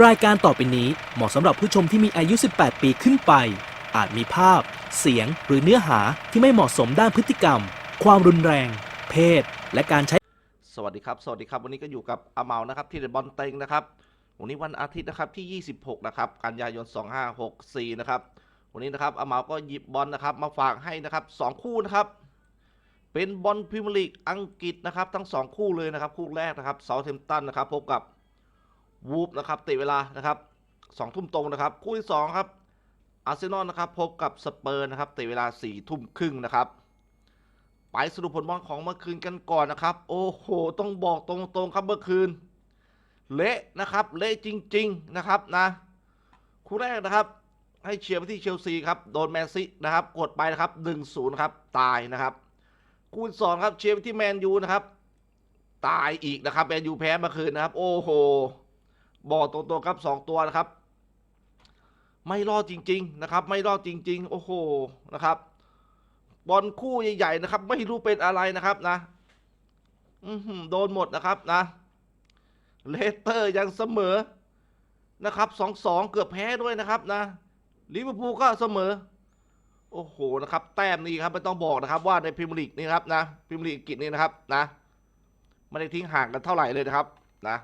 รายการต่อไปนี้เหมาะสำหรับผู้ชมที่มีอายุ 18 ปีขึ้นไป อาจมีภาพ เสียง หรือเนื้อหาที่ไม่เหมาะสมด้านพฤติกรรม ความรุนแรง เพศ และการใช้ สวัสดีครับ สวัสดีครับ วันนี้ก็อยู่กับอาเมานะครับ ที่เดบอลเต็งนะครับ วันนี้วันอาทิตย์นะครับที่ 26 นะครับ กันยายน 2564 นะครับ วันนี้นะครับอาเมาก็หยิบบอลนะครับมาฝากให้นะครับสองคู่นะครับ เป็นบอลพรีเมียร์ลีกอังกฤษนะครับทั้งสองคู่เลยนะครับ คู่แรกนะครับเซาเทมตันนะครับพบกับ วูฟนะครับตะเวลานะครับสองทุ่มตรงนะครับ คู่ที่สองครับอาร์เซนอลนะครับ พบกับสเปอร์นะครับตะเวลาสี่ทุ่มครึ่งนะครับ ไปสรุปผลบอลของเมื่อคืนกันก่อนนะครับ โอ้โห ต้องบอกตรงๆครับเมื่อคืน เละนะครับ เละจริง ๆนะครับนะ คู่แรกนะครับ ให้เชียร์ไปที่เชลซีครับ โดนแมนซีนะครับ กดไปนะครับ 1-0ครับ ตายนะครับ คู่สองครับเชียร์ไปที่แมนยูนะครับ ตายอีกนะครับ แมนยูแพ้เมื่อคืนนะครับ โอ้โห บอกตรงๆครับสองตัวนะครับ ไม่รอดจริง ๆนะครับ ไม่รอดจริง ๆ โอ้โหนะครับ บอลคู่ใหญ่ๆนะครับ ไม่รู้เป็นอะไรนะครับนะอืโดนหมดนะครับนะ เลสเตอร์ยังเสมอนะครับสองสองเกือบแพ้ด้วยนะครับนะลิเวอร์พูลก็เสมอ โอ้โหนะครับ แต้มนี้ครับไม่ต้องบอกนะครับ ว่าในพรีเมียร์ลีกนี่ครับนะพรีเมียร์ลีกอังกฤษนี่นะครับนะไม่ได้ทิ้งห่างกันเท่าไหร่เลยนะครับนะ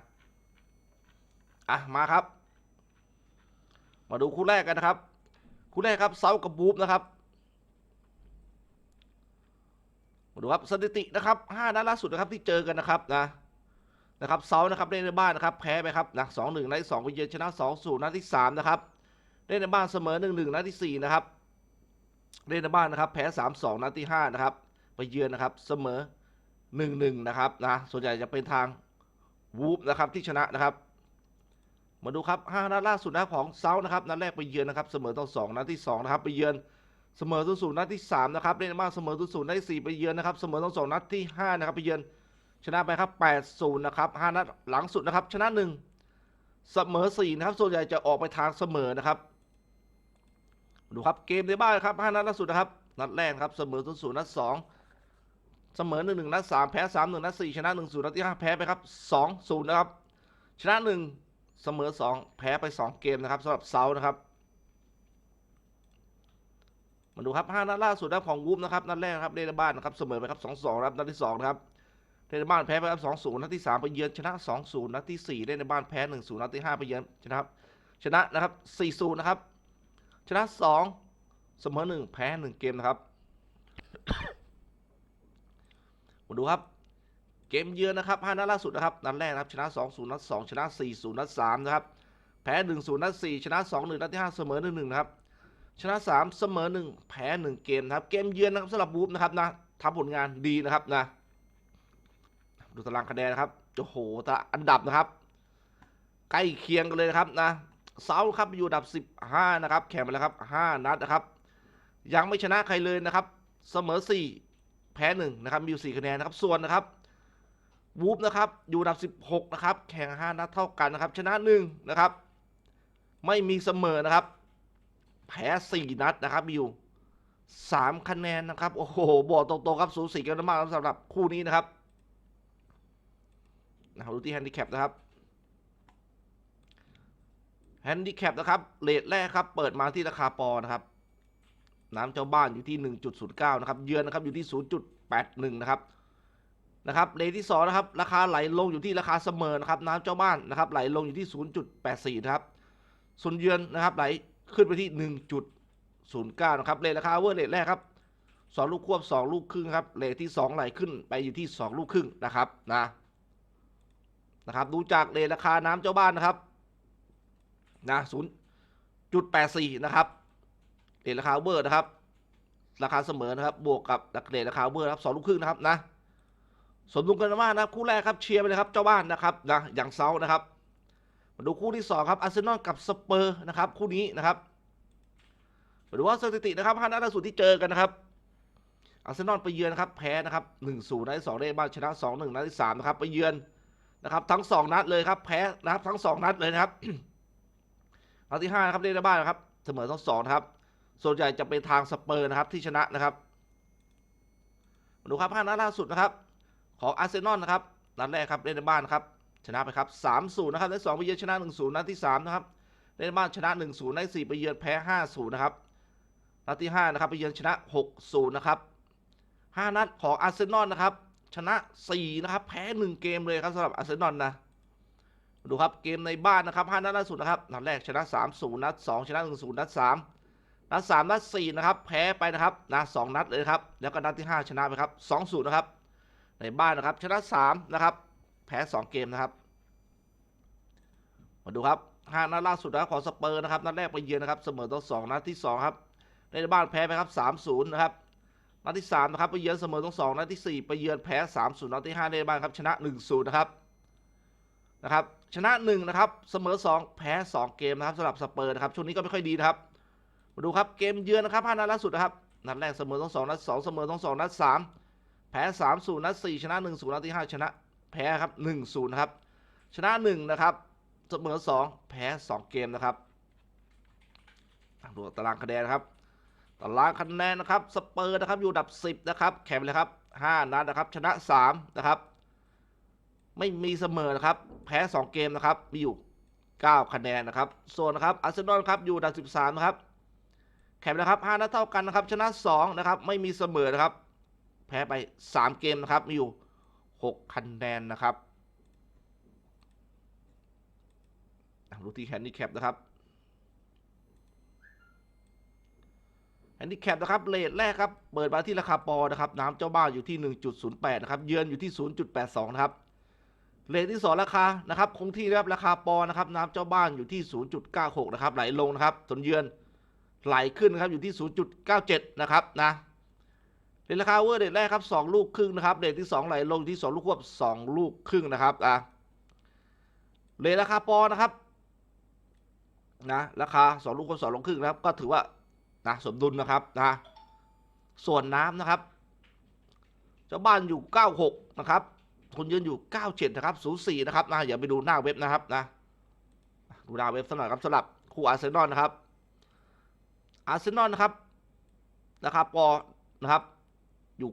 อะมาครับ มาดูคู่แรกกันนะครับ คู่แรกครับเซากับบูฟนะครับมาดูครับสถิตินะครับ5นัดล่าสุดนะครับที่เจอกันนะครับนะนะครับเซานะครับเล่นในบ้านนะครับแพ้ไปครับนะสองหนึ่งนัดที่สองไปเยือนชนะสองศูนย์นัดที่สามนะครับเล่นในบ้านเสมอหนึ่งหนึ่งนัดที่สี่นะครับเล่นในบ้านนะครับแพ้สามสองนัดที่ห้านะครับไปเยือนนะครับเสมอหนึ่งหนึ่งนะครับนะส่วนใหญ่จะเป็นทางวูฟนะครับที่ชนะนะครับ มาดูครับ5นัดล่าสุดนะครับของเซานะครับนัดแรกไปเยือนนะครับเสมอต้อสองนัดที่สองนะครับไปเยือนเสมอศูนย์ศูนย์นัดที่สามนะครับเล่นมากเสมอศูนย์ศูนย์นัดที่สี่ไปเยือนนะครับเสมอทั้งสองนัดที่ห้านะครับไปเยือนชนะไปครับแปดศูนย์นะครับห้านัดหลังสุดนะครับชนะหนึ่งเสมอสี่นะครับส่วนใหญ่จะออกไปทางเสมอนะครับดูครับเกมในบ้านครับห้านัดล่าสุดนะครับนัดแรกครับเสมอศูนย์ศูนย์นัดสองเสมอหนึ่งหนึ่งนัดสามแพ้สามหนึ่งนัดสี่ชนะหนึ่งศูนย์นัดที่ห้าแพ้ไปครับสองศูนย์นะครับชนะหนึ่ง เสมอสองแพ้ไปสองเกมนะครับสำหรับเซานะครับ มาดูครับ5นัดล่าสุดนะครับของวูฟนะครับนัดแรกนะครับเล่นในบ้านนะครับเสมอไปครับ2-2นะครับนัดที่2นะครับเล่นในบ้านแพ้ไปครับ2-0นัดที่3ไปเยือนชนะ2-0นัดที่4เล่นในบ้านแพ้1-0นัดที่5ไปเยือนชนะครับชนะนะครับ4-0นะครับชนะ2เสมอ1แพ้1เกมนะครับมาดูครับ เกมเยือนนะครับ5นัดล่าสุดนะครับนัดแรกนะครับชนะ 2-0 นัด 2 ชนะ 4-0 นัด 3 นะครับ แพ้ 1-0 นัด 4 ชนะ 2-1 นัดที่ 5 เสมอ 1-1 นะครับ ชนะ 3 เสมอ 1 แพ้ 1 เกมนะครับ เกมเยือนนะครับสำหรับบูฟนะครับนะทำผลงานดีนะครับนะ ดูตารางคะแนนนะครับ โอ้โหต่อันดับนะครับ ใกล้เคียงกันเลยนะครับนะ เซาครับอยู่อันดับ 15 นะครับ แข่งไปแล้วครับ 5 นัดนะครับ ยังไม่ชนะใครเลยนะครับ เสมอ 4 แพ้ 1 นะครับ มีอยู่4คะแนนนะครับ ส่วนนะครับ วูฟนะครับอยู่อันดับ 16 นะครับ แข่ง 5 นัดเท่ากันนะครับ ชนะ 1 นะครับ ไม่มีเสมอนะครับ แพ้สี่นัดนะครับมีอยู่สามคะแนนนะครับ โอ้โห บอกตรงๆครับ สูสีกันมากสำหรับคู่นี้นะครับนะครับดูที่แฮนดิแคปนะครับแฮนดิแคปนะครับเลทแรกครับ เปิดมาที่ราคาปอนะครับ น้ำเจ้าบ้านอยู่ที่ 1.09 นะครับ เยือนนะครับอยู่ที่ 0.81 นะครับ นะครับเลทที่สองนะครับราคาไหลลงอยู่ที่ราคาเสมอนะครับน้ำเจ้าบ้านนะครับไหลลงอยู่ที่ 0.84นะครับส่วนเยือนนะครับไหลขึ้นไปที่ 1.09นะครับเลทราคาเวอร์เลทแรกครับ2ลูกควบ 2 ลูกครึ่งครับเลทที่ 2 ไหลขึ้นไปอยู่ที่ 2 ลูกครึ่งนะครับนะนะครับดูจากเลทราคาน้ำเจ้าบ้านนะครับนะ0.84นะครับเลทราคาเวอร์นะครับราคาเสมอนะครับบวกกับเลทราคาเวอร์ครับ2ลูกครึ่งนะครับนะ สมดุลกันมากนะครับคู่แรกครับเชียร์ไปเลยครับเจ้าบ้านนะครับนะอย่างเซานะครับ มาดูคู่ที่สองครับอาร์เซนอลกับสเปอร์นะครับคู่นี้นะครับมาดูว่าสถิตินะครับห้านัดล่าสุดที่เจอกันนะครับอาร์เซนอลไปเยือนนะครับแพ้นะครับหนึ่งศูนย์นัดที่สองได้บ้านชนะสองหนึ่งนัดที่สามนะครับไปเยือนนะครับทั้งสองนัดเลยครับแพ้นะครับทั้งสองนัดเลยนะครับนัดที่ห้านะครับเล่นในบ้านนะครับเสมอทั้งสองครับส่วนใหญ่จะเป็นทางสเปอร์นะครับที่ชนะนะครับมาดูครับห้านัดล่าสุดนะครับ ของอาร์เซนอลนะครับนัดแรกครับเล่นในบ้านครับชนะไปครับ3-0นย์นะครับนัดสองไปเยือนชนะ1-0นัดที่สามนะครับเล่นในบ้านชนะ1-0นัดที่สี่ไปเยือนแพ้5-0นย์นะครับนัดที่ห้านะครับไปเยือนชนะ6-0นย์นะครับห้านัดของอาร์เซนอลนะครับชนะ4นะครับแพ้1เกมเลยครับสำหรับอาร์เซนอลนะดูครับเกมในบ้านนะครับ5นัดล่าสุดนะครับนัดแรกชนะ3-0นัด2ชนะ1-0นัด3นัด3นัด4นะครับแพ้ไปนะครับนะ2นัดเลยครับแล้วก็นัดที่5ชนะไปครับ2-0นะครับ ในบ้านนะครับ ชนะ3นะครับ แพ้ 2 เกมนะครับ มาดูครับ5นัดล่าสุดนะครับของสเปอร์นะครับนัดแรกไปเยือนนะครับ เสมอต่อ2นัดที่2ครับในบ้านแพ้ไปครับ3-0นะครับนัดที่3นะครับไปเยือนเสมอทั้งสองนัดที่4ไปเยือนแพ้3 0นัดที่5ในบ้านครับชนะ1 0นะครับนะครับชนะ1นะครับเสมอ 2 แพ้ 2 เกมนะครับสำหรับสเปอร์นะครับช่วงนี้ก็ไม่ค่อยดีนะครับมาดูครับเกมเยือนนะครับ5นัดล่าสุดนะครับนัดแรกเสมอทั้งสองนัด2เสมอทั้งสองนัด3 แพ้3 0นัด4ชนะ1 0นัดที่5ชนะ แพ้ครับ1 0นะครับ ชนะ1นะครับเสมอ2แพ้2เกมนะครับดูตารางคะแนนครับตารางคะแนนนะครับสเปอร์นะครับอยู่อันดับ10นะครับแข่งเลยครับ5นัดนะครับ ชนะ3นะครับไม่มีเสมอนะครับ แพ้2เกมนะครับมีอยู่9คะแนนนะครับส่วนนะครับอาร์เซนอลครับอยู่อันดับ13นะครับแข่งไปเลยครับ5นัดเท่ากันนะครับ ชนะ2นะครับ ไม่มีเสมอนะครับ แพ้ไป 3 เกมนะครับ มีอยู่6คะแนนนะครับอะดูที่แฮนดี้แคปนะครับแฮนดิแคปนะครับเลทแรกครับ เปิดมาที่ราคาปอนะครับ น้ำเจ้าบ้านอยู่ที่ 1.08 นะครับ เยือนอยู่ที่ 0.82 นะครับ เลทที่2ราคานะครับ คงที่นะครับราคาปอนะครับ น้ำเจ้าบ้านอยู่ที่ 0.96 นะครับ ไหลลงนะครับส่วนเยือนไหลขึ้นนะครับอยู่ที่ 0.97 นะครับนะ เลทราคาเวอร์เลทแรกครับ2ลูกครึ่งนะครับเลทที่2ไหลลงอยู่ที่2ลูกควบ2ลูกครึ่งนะครับอะเลทราคาปอนะครับนะราคา2ลูกควบ2ลูกครึ่งนะครับก็ถือว่านะสมดุลนะครับนะส่วนน้ำนะครับเจ้าบ้านอยู่ 96 นะครับคนยืนอยู่ 97 นะครับ 04 นะครับนะอย่าไปดูหน้าเว็บนะครับนะดูหน้าเว็บสักหน่อยครับสำหรับคู่อาร์เซนอลนะครับอาร์เซนอลนะครับนะครับปอนะครับ อยู่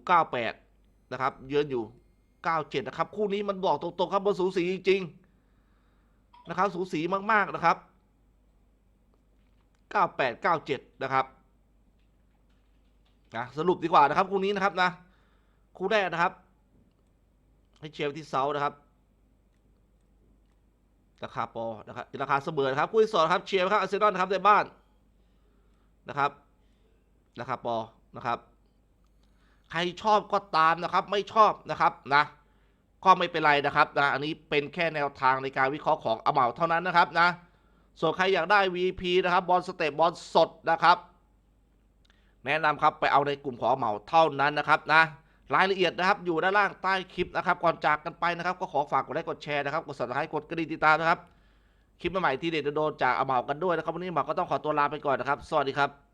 98 นะครับ เยือนอยู่ 97 นะครับ คู่นี้มันบอกตรงๆครับว่าสูสีจริงๆนะครับ สูสีมากๆนะครับ 98 97 นะครับนะสรุปดีกว่านะครับ คู่นี้นะครับนะ คู่แรกนะครับ ให้เชียร์ที่เซานะครับราคาปอนะครับราคาเสมอนะครับคู่ที่สองครับเชียร์ครับอาร์เซนอลนะครับในบ้านนะครับราคาปอนะครับ ใครชอบก็ตามนะครับ ไม่ชอบนะครับนะก็ไม่เป็นไรนะครับนะอันนี้เป็นแค่แนวทางในการวิเคราะห์ของอเมาเท่านั้นนะครับนะส่วนใครอยากได้ VP นะครับบอลสเตปบอลสดนะครับแนะนำครับไปเอาในกลุ่มของเหมาเท่านั้นนะครับนะรายละเอียดนะครับอยู่ด้านล่างใต้คลิปนะครับ ก่อนจากกันไปนะครับ ก็ขอฝากกดไลค์กดแชร์นะครับกด subscribe กดกระดิ่งติดตามนะครับ คลิปใหม่ๆที่เด็ดโดนจากอเมากันด้วยนะครับวันนี้เหมาก็ต้องขอตัวลาไปก่อนนะครับ สวัสดีครับ